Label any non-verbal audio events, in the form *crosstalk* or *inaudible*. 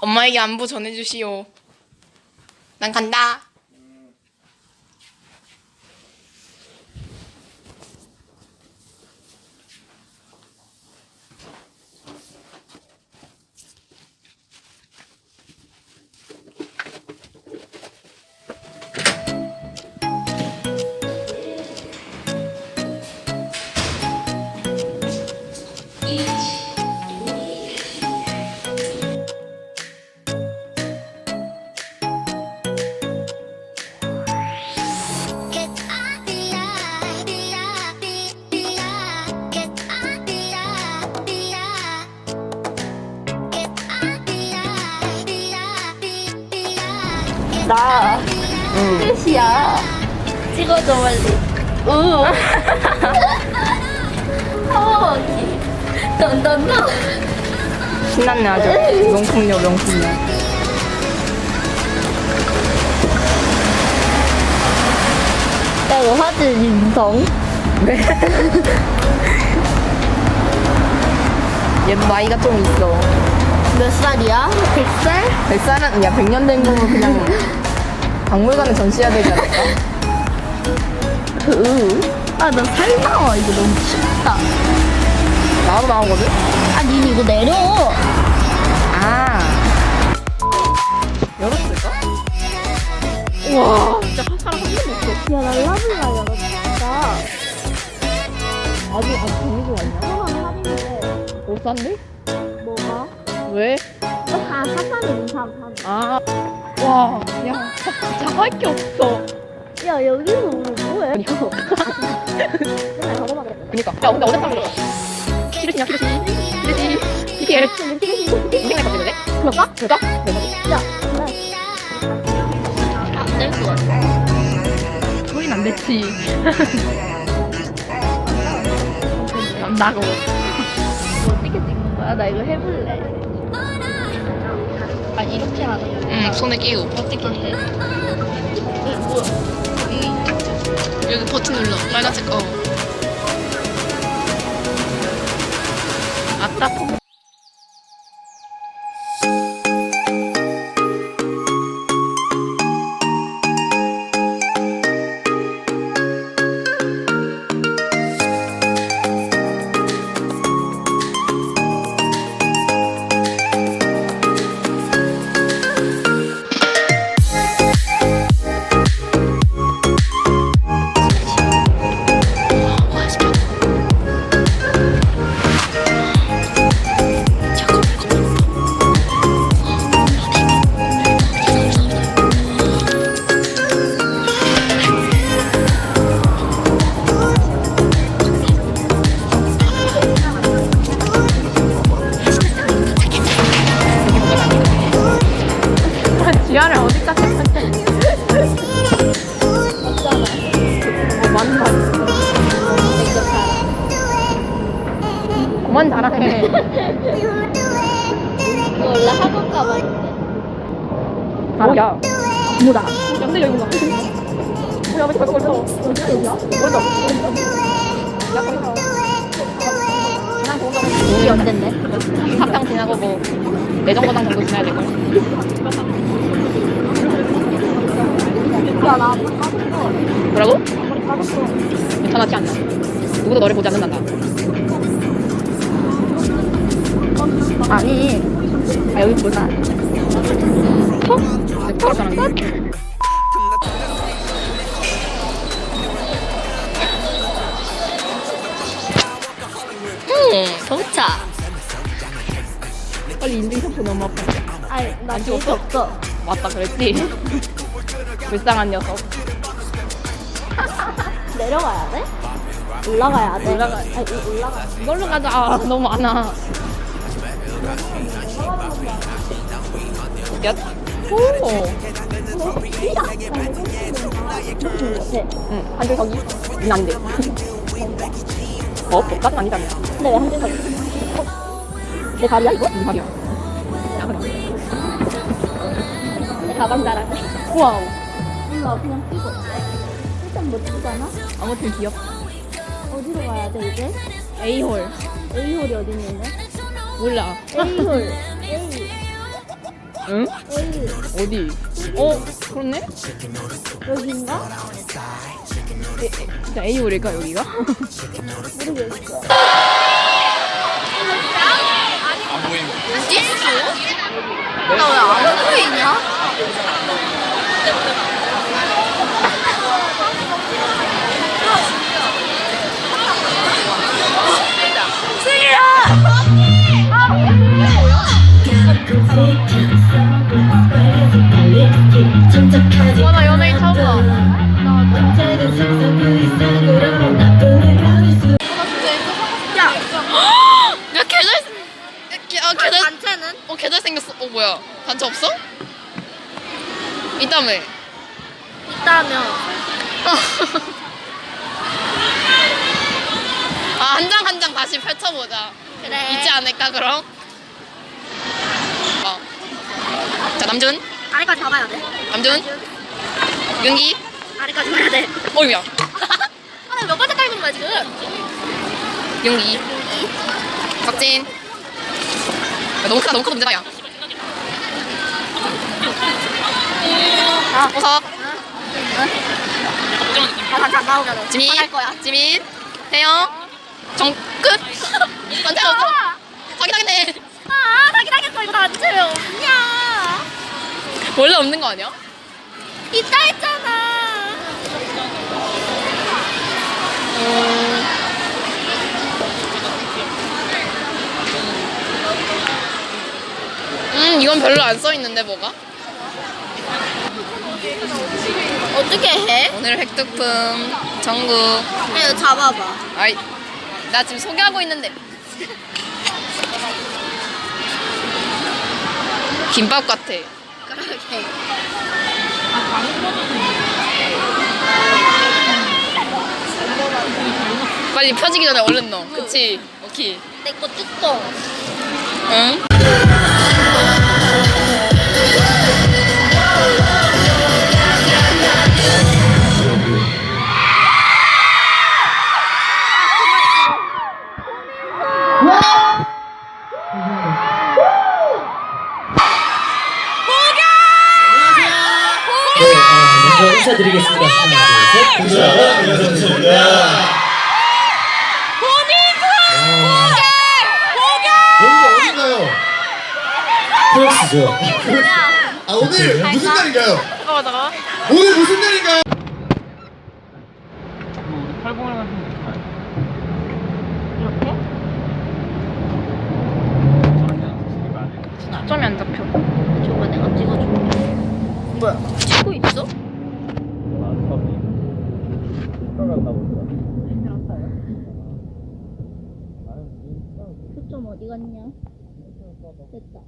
엄마에게 안부 전해주시오. 난 간다. 나 끝이야. 찍어줘 빨리. 우. 하와기. 던던던. 신났네 아주. 명품녀 명품녀. 야 이거 화질 인성. *laughs* 얘도 나이가 좀 있어. 몇 살이야? 100살? 100살은 야 100년 된 거면 그냥 *laughs* 박물관에 전시해야 되지 않을까? 아 나 살 나와 이거 너무 춥다. 나도 나오거든. 아닌 이거 내려. 아. 열었을까? 우와, 진짜 사람 한 명도 없어. 야 날라블라 열었다. 아직 아직 재미도 왔냐? 천원 할인인데 못 샀네? 뭐가? 왜? 다 사사는 인삼 한. 아, 와, 야, 진짜 할 게 없어. 야 여기서 오늘 뭐해? 이거. 맨날 저거만. 그니까. 야, 근데 어제 사람 키르시냐, 키르시. 키르시. BPL. 인생날 그럴까? 그럴까? 그럴까? 야, 안될것 같아. 소리는 안 됐지. 난다고. 어떻게 찍는 거야? 나 이거 해볼래. 아 이렇게 하는 거. 응, 손에 끼고. 어떻게 해? 여기 버튼 눌러. 빨간색 거. 아따. 지 그만 잘하네. 이거 원래 학원 가방인데. 아, 야. 뭐다? 근데 여기 봐. 뭐야, 왜 저거 걸쳐? 어디야? 걸쳐. 야, 걸쳐. 그냥 그거 우리 언젠데? 학당 지나고 뭐 내정거장 정도 지나야 될걸? 야, 나. 뭐라고? 까졌어. 괜찮았지 않나? 누구도 너를 보지 않는단다. 아니. 아, 여기 보자. 내 털을 잘하는 응, 도착. 빨리 인증샷 좀 너무 아파. 아니, 나 찍었어? 없어. 맞다 그랬지? *laughs* 불쌍한 녀석. *laughs* 내려가야 돼? 올라가야 돼? 올라가- 아니, 이- 올라가. 이걸로 가자. 아, 너무 많아. 야, 오. 네. 응, 한줄 서기. 어, 아니잖아. 근데 왜 한줄 서기? 어? 내 발이야, 이거? 이 말이야. 야, 그래. 내 가방 자랑. 와우. 몰라, 그냥 찍어. 일단 못 찍잖아? 아무튼 귀엽다. 어디로 가야 돼, 이제? A홀. A홀이 어디 있는데? 몰라. 응? A. 어디? 어, 그렇네? 여기인가? 에, 에, 진짜 A홀일까, 여기가? 모르겠어. 나왜안 보이냐? 뭐야. 단체 없어? 있다며. 있다면. *laughs* 아, 한 장 한 장 다시 펼쳐보자. 그래. 있지 않을까, 그럼? 어. 자, 남준. 아래까지 가봐야 돼. 남준. 윤기. 아래까지 가야 돼. 어이야. *laughs* 아, 나 몇 번째 깔는 거야, 지금? 윤기. 석진. 야, 너무 크다, 너무 크다, 문제다, 야. 아, 나오면 지민. 지민. 태영. 정, 끝. 단체 없어. 확인하겠네. 아, 사기당했어. 이거 단체 왜 없냐? 원래 없는 거 아니야? 있다 했잖아. 음, 이건 별로 안 써 있는데, 뭐가? 어떻게 해? 오늘 획득품. 전국. 이거 잡아봐. 아이, 나 지금 소개하고 있는데. 김밥 같아. 그러게. 빨리 펴지기 전에 얼른 넣어. 그치? 오케이. 내거 뚜껑. 응? 인사드리겠습니다. 하나, 둘, 셋. 자, 감사합니다. 여기가 어딘가요? 프렉스죠. 아 오늘 무슨 날인가요? 잠깐만, 잠깐만. 오늘 무슨 날인가요? 초점이 안 잡혀. 저거 내가 찍어줄게. 뭐야? 찍고 있어? 초점 어디 갔냐? 됐다.